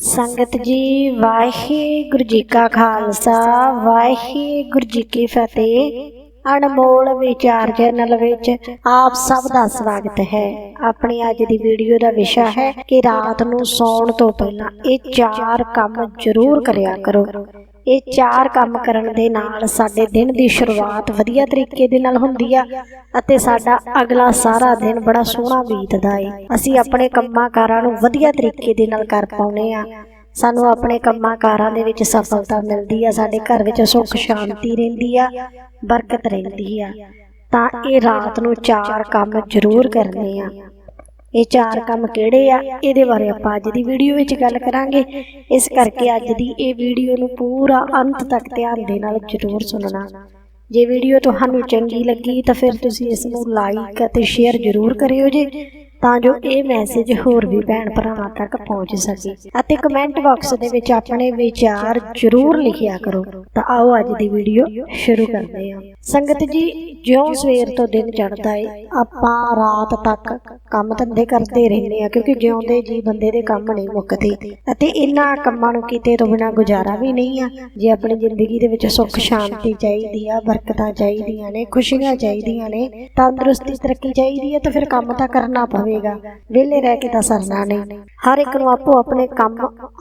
ਸੰਗਤ ਜੀ, ਵਾਹਿਗੁਰੂ ਜੀ ਕਾ ਖਾਲਸਾ, ਵਾਹਿਗੁਰੂ ਜੀ ਕੀ ਫਤਿਹ। ਅਨਮੋਲ ਵਿਚਾਰ ਚੈਨਲ ਵਿੱਚ ਆਪ ਸਭ ਦਾ ਸਵਾਗਤ ਹੈ। ਆਪਣੀ ਅੱਜ ਦੀ ਵੀਡੀਓ ਦਾ ਵਿਸ਼ਾ ਹੈ ਕਿ ਰਾਤ ਨੂੰ ਸੌਣ ਤੋਂ ਪਹਿਲਾਂ ਇਹ ਚਾਰ ਕੰਮ ਜ਼ਰੂਰ ਕਰਿਆ ਕਰੋ। ਇਹ ਚਾਰ ਕੰਮ ਕਰਨ ਦੇ ਨਾਲ ਸਾਡੇ ਦਿਨ ਦੀ ਸ਼ੁਰੂਆਤ ਵਧੀਆ ਤਰੀਕੇ ਦੇ ਨਾਲ ਹੁੰਦੀ ਆ ਅਤੇ ਸਾਡਾ ਅਗਲਾ ਸਾਰਾ ਦਿਨ ਬੜਾ ਸੋਹਣਾ ਬੀਤਦਾ ਏ। ਅਸੀਂ ਆਪਣੇ ਕੰਮਾਂ ਕਾਰਾਂ ਨੂੰ ਵਧੀਆ ਤਰੀਕੇ ਦੇ ਨਾਲ ਕਰ ਪਾਉਨੇ ਆ। ਸਾਨੂੰ ਆਪਣੇ ਕੰਮਾਂ ਕਾਰਾਂ ਦੇ ਵਿੱਚ ਸਫਲਤਾ ਮਿਲਦੀ ਆ, ਸਾਡੇ ਘਰ ਵਿੱਚ ਸੁੱਖ, ਸ਼ਾਂਤੀ ਰਹਿੰਦੀ ਆ, ਬਰਕਤ ਰਹਿੰਦੀ ਆ। ਤਾਂ ਇਹ ਰਾਤ ਨੂੰ ਚਾਰ ਕੰਮ ਜ਼ਰੂਰ ਕਰਨੇ ਆ। ਇਹ ਚਾਰ ਕੰਮ ਕਿਹੜੇ ਆ? ਇਹਦੇ ਬਾਰੇ ਆਪਾਂ ਅੱਜ ਦੀ ਵੀਡੀਓ ਵਿੱਚ ਗੱਲ ਕਰਾਂਗੇ। ਇਸ ਕਰਕੇ ਅੱਜ ਦੀ ਇਹ ਵੀਡੀਓ ਨੂੰ ਪੂਰਾ ਅੰਤ ਤੱਕ ਧਿਆਨ ਦੇ ਨਾਲ ਜ਼ਰੂਰ ਸੁਣਨਾ। ਜੇ ਵੀਡੀਓ ਤੁਹਾਨੂੰ ਚੰਗੀ ਲੱਗੀ ਤਾਂ ਫਿਰ ਤੁਸੀਂ ਇਸ ਨੂੰ ਲਾਈਕ ਅਤੇ ਸ਼ੇਅਰ ਜ਼ਰੂਰ ਕਰਿਓ ਜੇ। ਤਾਂ ਜੋ ਇਹ ਮੈਸੇਜ ਹੋਰ ਵੀ ਭੈਣ ਭਰਾਵਾਂ ਤੱਕ ਪਹੁੰਚ ਸਕੇ। ਅਤੇ ਕਮੈਂਟ ਬਾਕਸ ਦੇ ਵਿੱਚ ਆਪਣੇ ਵਿਚਾਰ ਜ਼ਰੂਰ ਲਿਖਿਆ ਕਰੋ। ਤਾਂ ਆਓ ਅੱਜ ਦੀ ਵੀਡੀਓ ਸ਼ੁਰੂ ਕਰਦੇ ਹਾਂ। ਸੰਗਤ ਜੀ, ਜਿਉਂ ਸਵੇਰ ਤੋਂ ਦਿਨ ਚੜ੍ਹਦਾ ਏ, ਆਪਾਂ ਰਾਤ ਤੱਕ ਕੰਮ ਧੰਦੇ ਕਰਦੇ ਰਹਿੰਦੇ ਆ ਕਿਉਂਕਿ ਜਿਉਂਦੇ ਜੀ ਬੰਦੇ ਦੇ ਕੰਮ ਨਹੀਂ ਮੁੱਕਦੇ। ਅਤੇ ਇਹਨਾਂ ਕੰਮਾਂ ਨੂੰ ਕੀਤੇ ਤੋਂ ਬਿਨਾ ਗੁਜ਼ਾਰਾ ਵੀ ਨਹੀਂ ਆ। ਜੇ ਆਪਣੀ ਜ਼ਿੰਦਗੀ ਦੇ ਵਿੱਚ ਸੁੱਖ, ਸ਼ਾਂਤੀ ਚਾਹੀਦੀ ਆ, ਬਰਕਤਾਂ ਚਾਹੀਦੀਆਂ ਨੇ, ਖੁਸ਼ੀਆਂ ਚਾਹੀਦੀਆਂ ਨੇ, ਤੰਦਰੁਸਤੀ ਤਰੱਕੀ ਚਾਹੀਦੀ ਹੈ ਤਾਂ ਫਿਰ ਕੰਮ ਤਾਂ ਕਰਨਾ ਪਵੇਗਾ ਵਿਹਲੇ ਰਹਿ ਕੇ ਤਾਂ ਸਰਨਾ ਨਹੀਂ। ਹਰ ਇੱਕ ਨੂੰ ਆਪੋ ਆਪਣੇ ਕੰਮ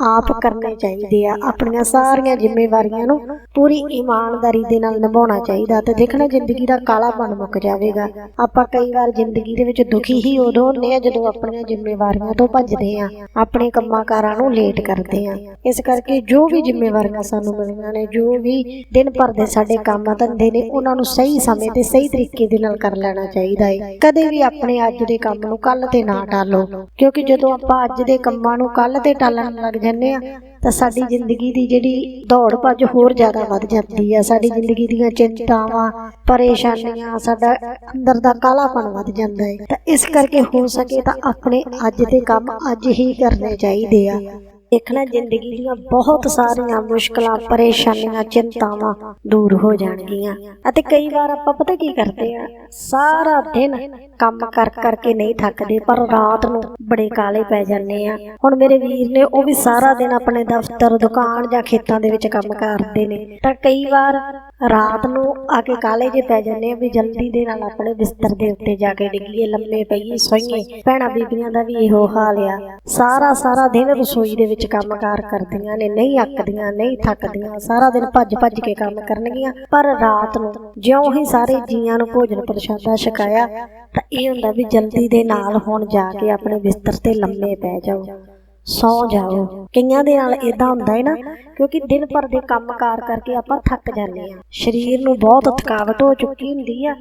ਆਪ ਕਰਨੇ ਚਾਹੀਦੇ ਆ। ਆਪਣੀਆਂ ਸਾਰੀਆਂ ਜ਼ਿੰਮੇਵਾਰੀਆਂ ਨੂੰ ਪੂਰੀ ਇਮਾਨਦਾਰੀ ਦੇ ਨਾਲ ਨਿਭਾਉਣਾ ਚਾਹੀਦਾ ਤੇ ਦੇਖਣਾ ਜ਼ਿੰਦਗੀ ਦਾ ਕਾਲਾਪਣ ਮੁੱਕ ਜਾਵੇਗਾ। ਆਪਾਂ ਕਈ ਵਾਰ ਜ਼ਿੰਦਗੀ ਦੇ ਵਿੱਚ ਦੁਖੀ ਹੀ ਉਦੋਂ ਹੁੰਦੇ ਆ ਜਦੋਂ ਆਪਣੀਆਂ ਜ਼ਿੰਮੇਵਾਰੀਆਂ ਤੋਂ ਭੱਜਦੇ ਆ। ਆਪਣੇ ਕੰਮਾਂ ਕਾਰਾਂ ਨੂੰ ਲੇਟ ਕਰਦੇ ਆ। ਇਸ ਕਰਕੇ ਜੋ ਵੀ ਜ਼ਿੰਮੇਵਾਰੀਆਂ ਸਾਨੂੰ ਮਿਲੀਆਂ ਨੇ, ਜੋ ਵੀ ਦਿਨ ਭਰ ਦੇ ਸਾਡੇ ਕੰਮ ਧੰਦੇ ਨੇ, ਉਹਨਾਂ ਨੂੰ ਸਹੀ ਸਮੇਂ ਤੇ ਸਹੀ ਤਰੀਕੇ ਦੇ ਨਾਲ ਕਰ ਲੈਣਾ ਚਾਹੀਦਾ ਹੈ ਕਦੇ ਵੀ ਆਪਣੇ ਅੱਜ ਦੇ ਕੰਮ ਨੂੰ ਕੱਲ ਤੇ ਨਾ ਟਾਲੋ। ਕਿਉਂਕਿ ਜਦੋਂ ਆਪਾਂ ਅੱਜ ਦੇ ਕੰਮਾਂ ਨੂੰ ਕੱਲ ਤੇ ਟਾਲਣ ਲੱਗ ਜੰਨੇ ਆ ਤਾਂ ਸਾਡੀ ਜ਼ਿੰਦਗੀ ਦੀ ਜਿਹੜੀ ਦੌੜ ਭੱਜ ਹੋਰ ਜ਼ਿਆਦਾ ਵੱਧ ਜਾਂਦੀ ਆ। ਸਾਡੀ ਜ਼ਿੰਦਗੀ ਦੀਆਂ ਚਿੰਤਾਵਾਂ ਪਰੇਸ਼ਾਨੀਆਂ ਸਾਡਾ ਅੰਦਰ ਦਾ ਕਾਲਾਪਣ ਵੱਧ ਜਾਂਦਾ ਹੈ ਤਾਂ ਇਸ ਕਰਕੇ ਹੋ ਸਕੇ ਤਾਂ ਆਪਣੇ ਅੱਜ ਦੇ ਕੰਮ ਅੱਜ ਹੀ ਕਰਨੇ ਚਾਹੀਦੇ ਆ। ਦੇਖਣਾ ਜ਼ਿੰਦਗੀ ਦੀਆਂ ਬਹੁਤ ਸਾਰੀਆਂ ਮੁਸ਼ਕਲਾਂ, ਪਰੇਸ਼ਾਨੀਆਂ, ਚਿੰਤਾਵਾਂ ਦੂਰ ਹੋ ਜਾਣਗੀਆਂ। ਅਤੇ ਕਈ ਵਾਰ ਆਪਾਂ ਪਤਾ ਕੀ ਕਰਦੇ ਆ, ਸਾਰਾ ਦਿਨ ਕੰਮ ਕਰ ਕਰਕੇ ਨਹੀਂ ਥੱਕਦੇ, ਪਰ ਰਾਤ ਨੂੰ ਬੜੇ ਕਾਲੇ ਪੈ ਜਾਂਦੇ ਆ। ਹੁਣ ਮੇਰੇ ਵੀਰ ਨੇ ਉਹ ਵੀ ਸਾਰਾ ਦਿਨ ਆਪਣੇ ਦਫ਼ਤਰ, ਦੁਕਾਨ ਜਾਂ ਖੇਤਾਂ ਦੇ ਵਿੱਚ ਕੰਮ ਕਰਦੇ ਨੇ। ਤਾਂ ਕਈ ਵਾਰ ਰਾਤ ਨੂੰ ਆ ਕੇ ਕਾਲੇ ਜੇ ਪੈ ਜਾਂਦੇ ਆ ਵੀ ਜਲਦੀ ਦੇ ਨਾਲ ਆਪਣੇ ਬਿਸਤਰ ਦੇ ਉੱਤੇ ਜਾ ਕੇ ਡਿੱਗੀਏ, ਲੰਮੇ ਪਈਏ, ਸੋਈਏ। ਭੈਣਾਂ ਬੀਬੀਆਂ ਦਾ ਵੀ ਇਹੋ ਹਾਲ ਆ। ਸਾਰਾ ਸਾਰਾ ਦਿਨ ਰਸੋਈ ਦੇ ਵਿੱਚ ਕੰਮਕਾਰ ਕਰਦੀਆਂ ਨੇ ਨਹੀਂ ਅੱਕਦੀਆਂ ਨਹੀਂ ਥੱਕਦੀਆਂ ਸਾਰਾ ਦਿਨ ਭੱਜ ਭੱਜ ਕੇ ਕੰਮ ਕਰਨਗੀਆਂ। ਪਰ ਰਾਤ ਨੂੰ ਜਿਉਂ ਹੀ ਸਾਰੇ ਜੀਆਂ ਨੂੰ ਭੋਜਨ ਪ੍ਰਸ਼ਾਦਾ ਛਕਾਇਆ ਤਾਂ ਇਹ ਹੁੰਦਾ ਵੀ ਜਲਦੀ ਦੇ ਨਾਲ ਹੁਣ ਜਾ ਕੇ ਆਪਣੇ ਬਿਸਤਰ ਤੇ ਲੰਮੇ ਪੈ ਜਾਓ। ਸੌ ਜਾਓ। ਕਈਆਂ ਦੇ ਨਾਲ ਇਦਾਂ ਹੁੰਦਾ ਹੈ ਨਾ ਕਿਉਂਕਿ ਦਿਨ ਭਰ ਦੇ ਕੰਮਕਾਰ ਕਰਕੇ ਆਪਾਂ ਥੱਕ ਜਾਂਦੇ ਆ ਸਰੀਰ ਨੂੰ ਬਹੁਤ ਥਕਾਵਟ ਹੋ ਚੁੱਕੀ ਹੁੰਦੀ ਆ।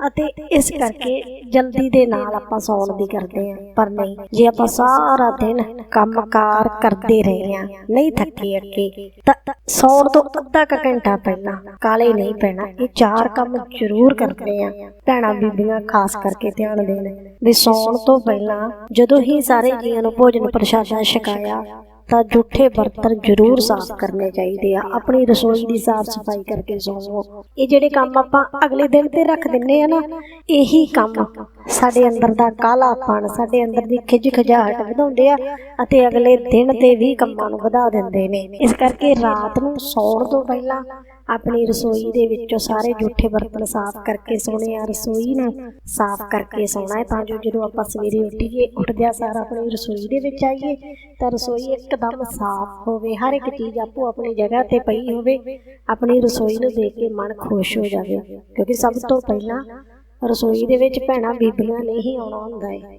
ਅਤੇ ਇਸ ਕਰਕੇ ਜਲਦੀ ਦੇ ਨਾਲ ਆਪਾਂ ਸੌਣ ਦੀ ਕਰਦੇ ਆ ਪਰ ਨਹੀਂ, ਜੇ ਆਪਾਂ ਸਾਰਾ ਦਿਨ ਕੰਮਕਾਰ ਕਰਦੇ ਰਹੇ ਆ ਨਹੀਂ ਥੱਕੇ ਅੱਕੇ ਤਾਂ ਸੌਣ ਤੋਂ ਅੱਧਾ ਕੁ ਘੰਟਾ ਪਹਿਲਾਂ ਕਾਲੇ ਨਹੀਂ ਪੈਣਾ। ਇਹ ਚਾਰ ਕੰਮ ਜ਼ਰੂਰ ਕਰਦੇ ਆ ਭੈਣਾਂ ਬੀਬੀਆਂ ਖਾਸ ਕਰਕੇ ਧਿਆਨ ਦੇਣ। ਵੀ ਸੌਣ ਤੋਂ ਪਹਿਲਾਂ ਜਦੋਂ ਹੀ ਸਾਰੇ ਜੀਆਂ ਨੂੰ ਭੋਜਨ ਪ੍ਰਸ਼ਾਦਾ ਛਕਾਇਆ ਤਾਂ ਜੂਠੇ ਬਰਤਨ ਜ਼ਰੂਰ ਸਾਫ਼ ਕਰਨੇ ਚਾਹੀਦੇ ਆ। ਆਪਣੀ ਰਸੋਈ ਦੀ ਸਾਫ਼ ਸਫ਼ਾਈ ਕਰਕੇ ਸੌਵੋ। ਇਹ ਜਿਹੜੇ ਕੰਮ ਆਪਾਂ ਅਗਲੇ ਦਿਨ ਤੇ ਰੱਖ ਦਿੰਨੇ ਆ ਨਾ, ਇਹੀ ਕੰਮ ਸਾਡੇ ਅੰਦਰ ਦਾ ਕਾਲਾਪਣ, ਸਾਡੇ ਅੰਦਰ ਦੀ ਖਿਜ ਖਜਾਹਟ ਵਧਾਉਂਦੇ ਆ ਅਤੇ ਅਗਲੇ ਦਿਨ ਤੇ ਵੀ ਕੰਮਾਂ ਨੂੰ ਵਧਾ ਦਿੰਦੇ ਨੇ। ਇਸ ਕਰਕੇ ਰਾਤ ਨੂੰ ਸੌਣ ਤੋਂ ਪਹਿਲਾਂ ਆਪਣੀ ਰਸੋਈ ਦੇ ਵਿੱਚੋਂ ਸਾਰੇ ਜੂਠੇ ਬਰਤਨ ਸਾਫ਼ ਕਰਕੇ ਸੋਣੇ ਆ ਰਸੋਈ ਨੂੰ ਸਾਫ਼ ਕਰਕੇ ਸੋਣਾ ਹੈ ਤਾਂ ਜੋ ਜਦੋਂ ਆਪਾਂ ਸਵੇਰੇ ਉੱਠੀਏ, ਉੱਠਦਿਆਂ ਸਾਰ ਆਪਣੀ ਰਸੋਈ ਦੇ ਵਿੱਚ ਆਈਏ, ਤਾਂ ਰਸੋਈ ਇੱਕਦਮ ਸਾਫ਼ ਹੋਵੇ, ਹਰ ਇੱਕ ਚੀਜ਼ ਆਪੋ ਆਪਣੀ ਜਗ੍ਹਾ ਤੇ ਪਈ ਹੋਵੇ, ਆਪਣੀ ਰਸੋਈ ਨੂੰ ਦੇਖ ਕੇ ਮਨ ਖੁਸ਼ ਹੋ ਜਾਵੇ, ਕਿਉਂਕਿ ਸਭ ਤੋਂ ਪਹਿਲਾਂ ਰਸੋਈ ਦੇ ਵਿੱਚ ਭੈਣਾਂ ਬੀਬੀਆਂ ਨੇ ਹੀ ਆਉਣਾ ਹੁੰਦਾ ਹੈ।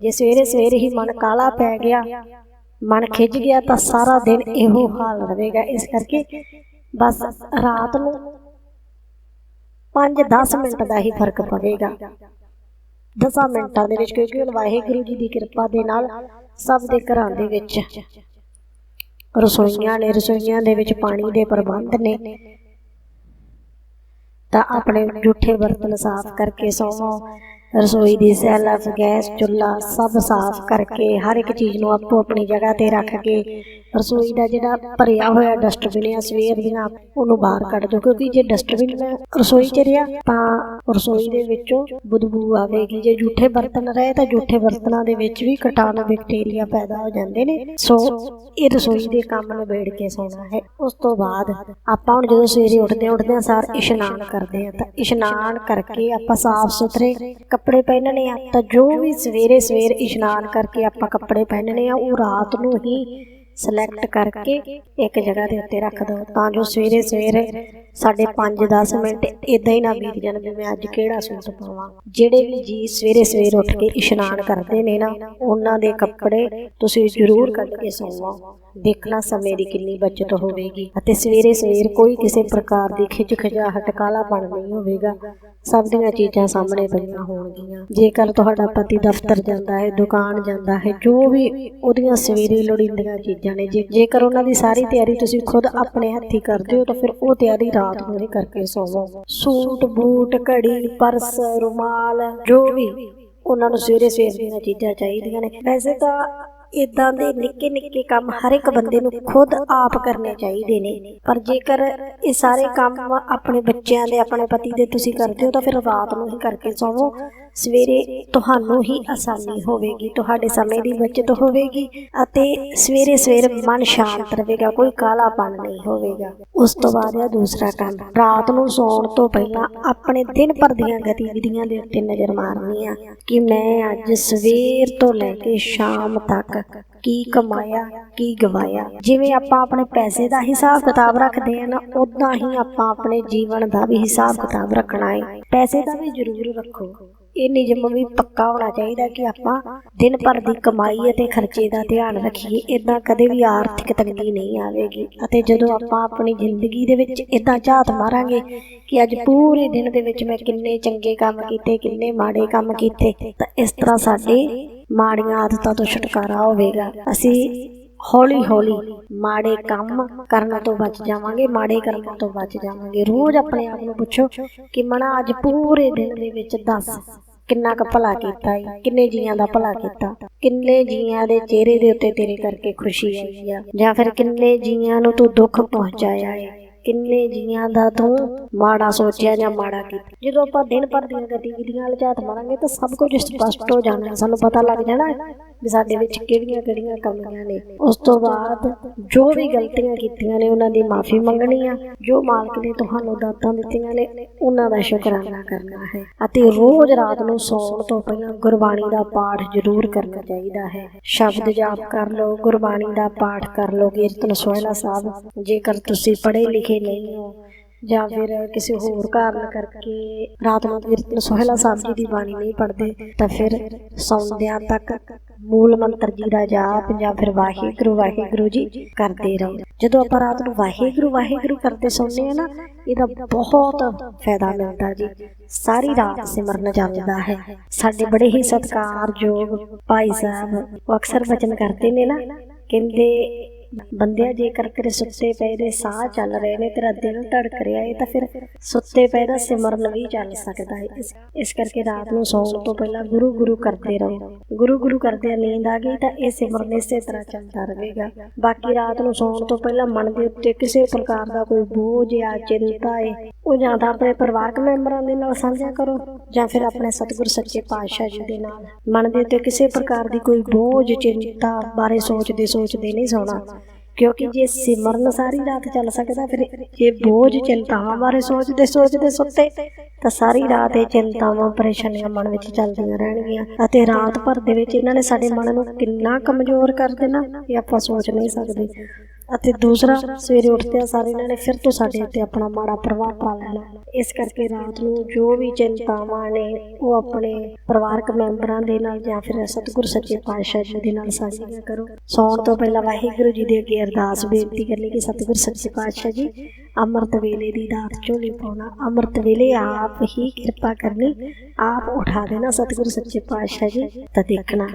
ਜੇ ਸਵੇਰੇ ਸਵੇਰੇ ਹੀ ਮਨ ਕਾਲਾ ਪੈ ਗਿਆ, ਮਨ ਖਿੱਚ ਗਿਆ, ਤਾਂ ਸਾਰਾ ਦਿਨ ਇਹੋ ਹਾਲ ਰਹੇਗਾ। ਇਸ ਕਰਕੇ ਬਸ ਰਾਤ ਨੂੰ 5-10 ਮਿੰਟ ਦਾ ਹੀ ਫ਼ਰਕ ਪਵੇਗਾ। 10 ਮਿੰਟਾਂ ਦੇ ਵਿੱਚ ਕਿਉਂਕਿ ਹੁਣ ਵਾਹਿਗੁਰੂ ਜੀ ਦੀ ਕਿਰਪਾ ਦੇ ਨਾਲ ਸਭ ਦੇ ਘਰਾਂ ਦੇ ਵਿੱਚ ਰਸੋਈਆਂ ਨੇ, ਰਸੋਈਆਂ ਦੇ ਵਿੱਚ ਪਾਣੀ ਦੇ ਪ੍ਰਬੰਧ ਨੇ। ਤਾਂ ਆਪਣੇ ਜੂਠੇ ਬਰਤਨ ਸਾਫ਼ ਕਰਕੇ ਸੌਵੋ। ਰਸੋਈ ਦੀ ਸੈਲਫ, ਗੈਸ, ਚੁੱਲ੍ਹਾ ਸਭ ਸਾਫ਼ ਕਰਕੇ ਹਰ ਇੱਕ ਚੀਜ਼ ਨੂੰ ਆਪੋ ਆਪਣੀ ਜਗ੍ਹਾ ਤੇ ਰੱਖ ਕੇ ਰਸੋਈ ਦਾ ਜਿਹੜਾ ਭਰਿਆ ਹੋਇਆ ਡਸਟਬਿਨ ਆ, ਸਵੇਰ ਦੀਆਂ ਉਹਨੂੰ ਬਾਹਰ ਕੱਢ ਦਿਓ। ਕਿਉਂਕਿ ਜੇ ਡਸਟਬਿਨ ਰਸੋਈ 'ਚ ਰਿਹਾ, ਤਾਂ ਰਸੋਈ ਦੇ ਵਿੱਚੋਂ ਬਦਬੂ ਆਵੇਗੀ। ਜੇ ਜੂਠੇ ਬਰਤਨ ਰਹੇ ਤਾਂ ਜੂਠੇ ਬਰਤਨਾਂ ਦੇ ਵਿੱਚ ਵੀ ਕੀਟਾਣੂ ਬੈਕਟੀਰੀਆ ਪੈਦਾ ਹੋ ਜਾਂਦੇ ਨੇ। ਸੋ ਇਹ ਰਸੋਈ ਦੇ ਕੰਮ ਨਿਬੇੜ ਕੇ ਸੌਣਾ ਹੈ। ਉਸ ਤੋਂ ਬਾਅਦ ਆਪਾਂ ਹੁਣ ਜਦੋਂ ਸਵੇਰੇ ਉੱਠਦੇ ਉੱਠਦੇ ਹਾਂ, ਸਾਰ ਇਸ਼ਨਾਨ ਕਰਦੇ ਆ ਤਾਂ ਇਸ਼ਨਾਨ ਕਰਕੇ ਆਪਾਂ ਸਾਫ਼ ਸੁਥਰੇ ਕੱਪੜੇ ਪਹਿਨਣੇ ਆ, ਤਾਂ ਜੋ ਵੀ ਸਵੇਰੇ ਸਵੇਰ ਇਸ਼ਨਾਨ ਕਰਕੇ ਆਪਾਂ ਕੱਪੜੇ ਪਹਿਨਣੇ ਆ, ਉਹ ਰਾਤ ਨੂੰ ਹੀ ਸਿਲੈਕਟ ਕਰਕੇ ਇੱਕ ਜਗ੍ਹਾ ਦੇ ਉੱਤੇ ਰੱਖ ਦਿਓ ਤਾਂ ਜੋ ਸਵੇਰੇ ਸਵੇਰੇ ਸਾਡੇ 5-10 ਮਿੰਟ ਇਦਾਂ ਹੀ ਨਾ ਬੀਤ ਜਾਣ ਵੀ ਮੈਂ ਅੱਜ ਕਿਹੜਾ ਸੂਟ ਪਾਵਾਂ। ਜਿਹੜੇ ਵੀ ਜੀ ਸਵੇਰੇ ਸਵੇਰ ਉੱਠ ਕੇ ਇਸ਼ਨਾਨ ਕਰਦੇ ਨੇ ਨਾ, ਉਹਨਾਂ ਦੇ ਕੱਪੜੇ ਤੁਸੀਂ ਜ਼ਰੂਰ ਕੱਢ ਕੇ ਸੌਂਵੋ। ਦੇਖਣਾ ਸਮੇਂ ਦੀ ਕਿੰਨੀ ਬਚਤ ਹੋਵੇਗੀ ਅਤੇ ਸਵੇਰੇ ਸਵੇਰ ਕੋਈ ਕਿਸੇ ਪ੍ਰਕਾਰ ਦੀ ਖਿੱਚ ਖਿਚਾਹਟ ਕਾਲਾਪਣ ਨਹੀਂ ਹੋਵੇਗਾ। ਸਭ ਦੀਆਂ ਚੀਜ਼ਾਂ ਸਾਹਮਣੇ ਪਈਆਂ ਹੋਣਗੀਆਂ। ਜੇਕਰ ਤੁਹਾਡਾ ਪਤੀ ਦਫ਼ਤਰ ਜਾਂਦਾ ਹੈ, ਦੁਕਾਨ ਜਾਂਦਾ ਹੈ, ਜੋ ਵੀ ਉਹਦੀਆਂ ਸਵੇਰੇ ਲੋੜੀਂਦੀਆਂ ਚੀਜ਼ਾਂ ਨੇ ਜੇਕਰ ਉਹਨਾਂ ਦੀ ਸਾਰੀ ਤਿਆਰੀ ਤੁਸੀਂ ਖੁਦ ਆਪਣੇ ਹੱਥੀ ਕਰਦੇ ਹੋ, ਤਾਂ ਫਿਰ ਉਹ ਤਿਆਰੀ ਰਾਤ ਨੂੰ ਹੀ ਕਰਕੇ ਸੋਵੋ। ਸੂਟ, ਬੂਟ, ਘੜੀ, ਪਰਸ, ਰੁਮਾਲ, ਜੋ ਵੀ ਉਹਨਾਂ ਨੂੰ ਸਵੇਰੇ ਸਵੇਰ ਦੀਆਂ ਚੀਜ਼ਾਂ ਚਾਹੀਦੀਆਂ ਨੇ। ਵੈਸੇ ਤਾਂ ਇਦਾਂ ਦੇ ਨਿੱਕੇ ਨਿੱਕੇ ਕੰਮ ਹਰ ਇੱਕ ਬੰਦੇ ਨੂੰ ਖੁਦ ਆਪ ਕਰਨੇ ਚਾਹੀਦੇ ਨੇ। ਪਰ ਜੇਕਰ ਇਹ ਸਾਰੇ ਕੰਮ ਆਪਣੇ ਬੱਚਿਆਂ ਦੇ, ਆਪਣੇ ਪਤੀ ਦੇ ਤੁਸੀਂ ਕਰਦੇ ਹੋ ਤਾਂ ਫਿਰ ਰਾਤ ਨੂੰ ਹੀ ਕਰਕੇ ਸੌਵੋ। ਸਵੇਰੇ ਤੁਹਾਨੂੰ ਹੀ ਆਸਾਨੀ ਹੋਵੇਗੀ, ਤੁਹਾਡੇ ਸਮੇਂ ਦੀ ਬਚਤ ਹੋਵੇਗੀ ਅਤੇ ਸਵੇਰੇ ਸਵੇਰ ਮਨ ਸ਼ਾਂਤ ਰਹੇਗਾ, ਕੋਈ ਕਾਲਾਪਨ ਨਹੀਂ ਹੋਵੇਗਾ। ਉਸ ਤੋਂ ਬਾਅਦ ਹੈ ਦੂਸਰਾ ਕੰਮ, ਰਾਤ ਨੂੰ ਸੌਣ ਤੋਂ ਪਹਿਲਾਂ ਆਪਣੇ ਦਿਨ ਭਰ ਦੀਆਂ ਗਤੀਵਿਧੀਆਂ ਦੇ ਉੱਤੇ ਨਜ਼ਰ ਮਾਰਨੀ ਆ ਕਿ ਮੈਂ ਅੱਜ ਸਵੇਰ ਤੋਂ ਲੈ ਕੇ ਸ਼ਾਮ ਤੱਕ ਕੀ ਕਮਾਇਆ, ਕੀ ਗਵਾਇਆ। ਜਿਵੇਂ ਆਪਾਂ ਆਪਣੇ ਪੈਸੇ ਦਾ ਹਿਸਾਬ ਕਿਤਾਬ ਰੱਖਦੇ ਆ ਨਾ ਉਦਾਂ ਹੀ ਆਪਾਂ ਆਪਣੇ ਜੀਵਨ ਦਾ ਵੀ ਹਿਸਾਬ ਕਿਤਾਬ ਰੱਖਣਾ ਹੈ। ਪੈਸੇ ਦਾ ਵੀ ਜ਼ਰੂਰ ਰੱਖੋ। ਇਹ ਨਿਯਮ ਵੀ ਪੱਕਾ ਹੋਣਾ ਚਾਹੀਦਾ ਕਿ ਆਪਾਂ ਦਿਨ ਭਰ ਦੀ ਕਮਾਈ ਅਤੇ ਖਰਚੇ ਦਾ ਧਿਆਨ ਰੱਖੀਏ। ਇਦਾਂ ਕਦੇ ਵੀ ਆਰਥਿਕ ਤੰਗੀ ਨਹੀਂ ਆਵੇਗੀ। ਅਤੇ ਜਦੋਂ ਆਪਾਂ ਆਪਣੀ ਜ਼ਿੰਦਗੀ ਦੇ ਵਿੱਚ ਇਦਾਂ ਝਾਤ ਮਾਰਾਂਗੇ ਕਿ ਅੱਜ ਪੂਰੇ ਦਿਨ ਦੇ ਵਿੱਚ ਮੈਂ ਕਿੰਨੇ ਚੰਗੇ ਕੰਮ ਕੀਤੇ, ਕਿੰਨੇ ਮਾੜੇ ਕੰਮ ਕੀਤੇ, ਤਾਂ ਇਸ ਤਰ੍ਹਾਂ ਸਾਡੇ ਮਾੜੀਆਂ ਆਦਤਾਂ ਤੋਂ ਛੁਟਕਾਰਾ ਹੋਵੇਗਾ। ਅਸੀਂ ਹੌਲੀ ਹੌਲੀ ਮਾੜੇ ਕੰਮ ਕਰਨ ਤੋਂ ਬਚ ਜਾਵਾਂਗੇ, ਮਾੜੇ ਕਰਮਾਂ ਤੋਂ ਬਚ ਜਾਵਾਂਗੇ। ਰੋਜ਼ ਆਪਣੇ ਆਪ ਨੂੰ ਪੁੱਛੋ ਕਿ ਮਨਾ, ਅੱਜ ਪੂਰੇ ਦਿਨ ਦੇ ਵਿੱਚ 10 ਕਿੰਨਾ ਕੁ ਭਲਾ ਕੀਤਾ ਈ, ਕਿੰਨੇ ਜੀਆਂ ਦਾ ਭਲਾ ਕੀਤਾ, ਕਿੰਨੇ ਜੀਆਂ ਦੇ ਚਿਹਰੇ ਦੇ ਉੱਤੇ ਤੇਰੇ ਕਰਕੇ ਖੁਸ਼ੀ ਆਈ ਆ, ਜਾਂ ਫਿਰ ਕਿੰਨੇ ਜੀਆਂ ਨੂੰ ਤੂੰ ਦੁੱਖ ਪਹੁੰਚਾਇਆ ਏ, ਕਿੰਨੇ ਜੀਆਂ ਦਾ ਤੂੰ ਮਾੜਾ ਸੋਚਿਆ ਜਾਂ ਮਾੜਾ ਕੀਤਾ। ਜਦੋਂ ਆਪਾਂ ਦਿਨ ਭਰ ਦੀਆਂ ਗਤੀਵਿਧੀਆਂ ਵੱਲ ਝਾਤ ਮਾਰਾਂਗੇ ਤਾਂ ਸਭ ਕੁਝ ਸਪਸ਼ਟ ਹੋ ਜਾਣਾ, ਸਾਨੂੰ ਪਤਾ ਲੱਗ ਜਾਣਾ। ਵੀ ਸਾਡੇ ਵਿੱਚ ਕਿਹੜੀਆਂ ਕਿਹੜੀਆਂ ਕਮੀਆਂ ਨੇ। ਉਸ ਤੋਂ ਬਾਅਦ ਜੋ ਵੀ ਗਲਤੀਆਂ ਕੀਤੀਆਂ ਨੇ, ਉਹਨਾਂ ਦੀ ਮਾਫੀ ਮੰਗਣੀ ਆ। ਜੋ ਮਾਲਕ ਨੇ ਤੁਹਾਨੂੰ ਦਾਤਾਂ ਦਿੱਤੀਆਂ ਨੇ, ਉਹਨਾਂ ਦਾ ਸ਼ੁਕਰਾਨਾ ਕਰਨਾ ਹੈ। ਅਤੇ ਰੋਜ਼ ਰਾਤ ਨੂੰ ਸੌਣ ਤੋਂ ਪਹਿਲਾਂ ਗੁਰਬਾਣੀ ਦਾ ਪਾਠ ਜ਼ਰੂਰ ਕਰਨਾ ਚਾਹੀਦਾ ਹੈ। ਸ਼ਬਦ ਜਾਪ ਕਰ ਲਓ, ਗੁਰਬਾਣੀ ਦਾ ਪਾਠ ਕਰ ਲਓ। ਕੀਰਤਨ ਸੋਹਿਲਾ ਸਾਹਿਬ, ਜੇਕਰ ਤੁਸੀਂ ਪੜ੍ਹੇ ਲਿਖੇ ਨਹੀਂ ਹੋ ਜਾਂ ਫਿਰ ਕਿਸੇ ਹੋਰ ਕਾਰਨ ਕਰਕੇ ਰਾਤ ਨੂੰ ਕੀਰਤਨ ਸੋਹਿਲਾ ਸਾਹਿਬ ਜੀ ਦੀ ਬਾਣੀ ਨਹੀਂ ਪੜ੍ਹਦੇ, ਤਾਂ ਫਿਰ ਸੌਂਦਿਆਂ ਤੱਕ ਮੂਲ ਮੰਤਰ ਜੀ ਦਾ ਜਾਪ ਜਾਂ ਫਿਰ ਵਾਹਿਗੁਰੂ ਵਾਹਿਗੁਰੂ ਜੀ ਕਰਦੇ ਰਹੋ। ਜਦੋਂ ਆਪਾਂ ਰਾਤ ਨੂੰ ਵਾਹਿਗੁਰੂ ਵਾਹਿਗੁਰੂ ਕਰਦੇ ਸੌਂਦੇ ਆ ਨਾ, ਇਹਦਾ ਬਹੁਤ ਫਾਇਦਾ ਮਿਲਦਾ ਜੀ। ਸਾਰੀ ਰਾਤ ਸਿਮਰਨ ਚੱਲਦਾ ਹੈ। ਸਾਡੇ ਬੜੇ ਹੀ ਸਤਿਕਾਰਯੋਗ ਭਾਈ ਸਾਹਿਬ ਅਕਸਰ ਵਚਨ ਕਰਦੇ ਨੇ ਨਾ, ਕਹਿੰਦੇ ਬੰਦਿਆ, ਜੇਕਰ ਤੇਰੇ ਸੁੱਤੇ ਪਏ ਦੇ ਸਾਹ ਚੱਲ ਰਹੇ ਨੇ, ਤੇਰਾ ਦਿਲ ਧੜਕ ਰਿਹਾ ਹੈ ਤਾਂ ਫਿਰ ਸੁੱਤੇ ਪਏ ਦਾ ਸਿਮਰਨ ਵੀ ਚੱਲ ਸਕਦਾ ਹੈ ਇਸ- ਕਰਕੇ ਰਾਤ ਨੂੰ ਸੌਣ ਤੋਂ ਪਹਿਲਾਂ ਗੁਰੂ ਗੁਰੂ ਕਰਦੇ ਰਹੋ। ਗੁਰੂ ਗੁਰੂ ਕਰਦੇ ਨੀਂਦ ਆ ਗਈ ਤਾਂ ਇਹ ਸਿਮਰਨ ਇਸੇ ਤਰ੍ਹਾਂ ਚੱਲਦਾ ਰਹੇਗਾ। ਬਾਕੀ ਰਾਤ ਨੂੰ ਸੌਣ ਤੋਂ ਪਹਿਲਾਂ ਮਨ ਦੇ ਉੱਤੇ ਕਿਸੇ ਪ੍ਰਕਾਰ ਦਾ ਕੋਈ ਬੋਝ ਜਾਂ ਚਿੰਤਾ ਹੈ ਉਹ ਜਾਂ ਤਾਂ ਆਪਣੇ ਪਰਿਵਾਰਕ ਮੈਂਬਰਾਂ ਦੇ ਨਾਲ ਸਾਂਝਾ ਕਰੋ, ਜਾਂ ਫਿਰ ਆਪਣੇ ਸਤਿਗੁਰ ਸੱਚੇ ਪਾਤਸ਼ਾਹ ਜੀ ਦੇ ਨਾਲ। ਮਨ ਦੇ ਉੱਤੇ ਕਿਸੇ ਪ੍ਰਕਾਰ ਦੀ ਕੋਈ ਬੋਝ, ਚਿੰਤਾ ਬਾਰੇ ਸੋਚਦੇ ਸੋਚਦੇ ਨਹੀਂ ਸੌਣਾ। ਕਿਉਂਕਿ ਜੇ ਸਿਮਰਨ ਸਾਰੀ ਰਾਤ ਚੱਲ ਸਕਦਾ ਫਿਰ ਜੇ ਬੋਝ ਚਿੰਤਾਵਾਂ ਬਾਰੇ ਸੋਚਦੇ ਸੋਚਦੇ ਸੁੱਤੇ ਤਾਂ ਸਾਰੀ ਰਾਤ ਇਹ ਚਿੰਤਾਵਾਂ ਪਰੇਸ਼ਾਨੀਆਂ ਮਨ ਵਿੱਚ ਚੱਲਦੀਆਂ ਰਹਿਣਗੀਆਂ ਅਤੇ ਰਾਤ ਭਰ ਦੇ ਵਿੱਚ ਇਹਨਾਂ ਨੇ ਸਾਡੇ ਮਨ ਨੂੰ ਕਿੰਨਾ ਕਮਜ਼ੋਰ ਕਰ ਦੇਣਾ ਇਹ ਆਪਾਂ ਸੋਚ ਨਹੀਂ ਸਕਦੇ। ਅਤੇ ਦੂਸਰਾ, ਸਵੇਰੇ ਉੱਠਦਿਆਂ ਸਾਰੇ ਇਹਨਾਂ ਨੇ ਫਿਰ ਤੋਂ ਸਾਡੇ ਉੱਤੇ ਆਪਣਾ ਮਾੜਾ ਪ੍ਰਭਾਵ ਪਾ ਲੈਣਾ। ਇਸ ਕਰਕੇ ਰਾਤ ਨੂੰ ਜੋ ਵੀ ਚਿੰਤਾਵਾਂ ਨੇ, ਉਹ ਆਪਣੇ ਪਰਿਵਾਰਕ ਮੈਂਬਰਾਂ ਦੇ ਨਾਲ ਜਾਂ ਫਿਰ ਸਤਿਗੁਰ ਸੱਚੇ ਪਾਤਸ਼ਾਹ ਜੀ ਦੇ ਨਾਲ ਸਾਂਝੀਆਂ ਕਰੋ। ਸੌਣ ਤੋਂ ਪਹਿਲਾਂ ਵਾਹਿਗੁਰੂ ਜੀ ਦੇ ਅੱਗੇ ਅਰਦਾਸ ਬੇਨਤੀ ਕਰਨੀ ਕਿ ਸਤਿਗੁਰ ਸੱਚੇ ਪਾਤਸ਼ਾਹ ਜੀ, ਅੰਮ੍ਰਿਤ ਵੇਲੇ ਦੀ ਦਾਤ ਝੋਲੀ ਪਾਉਣਾ। ਅੰਮ੍ਰਿਤ ਵੇਲੇ ਆਪ ਹੀ ਕਿਰਪਾ ਕਰਨੀ, ਆਪ ਉਠਾ ਦੇਣਾ ਸਤਿਗੁਰ ਸੱਚੇ ਪਾਤਸ਼ਾਹ ਜੀ ਤਾਂ ਦੇਖਣਾ।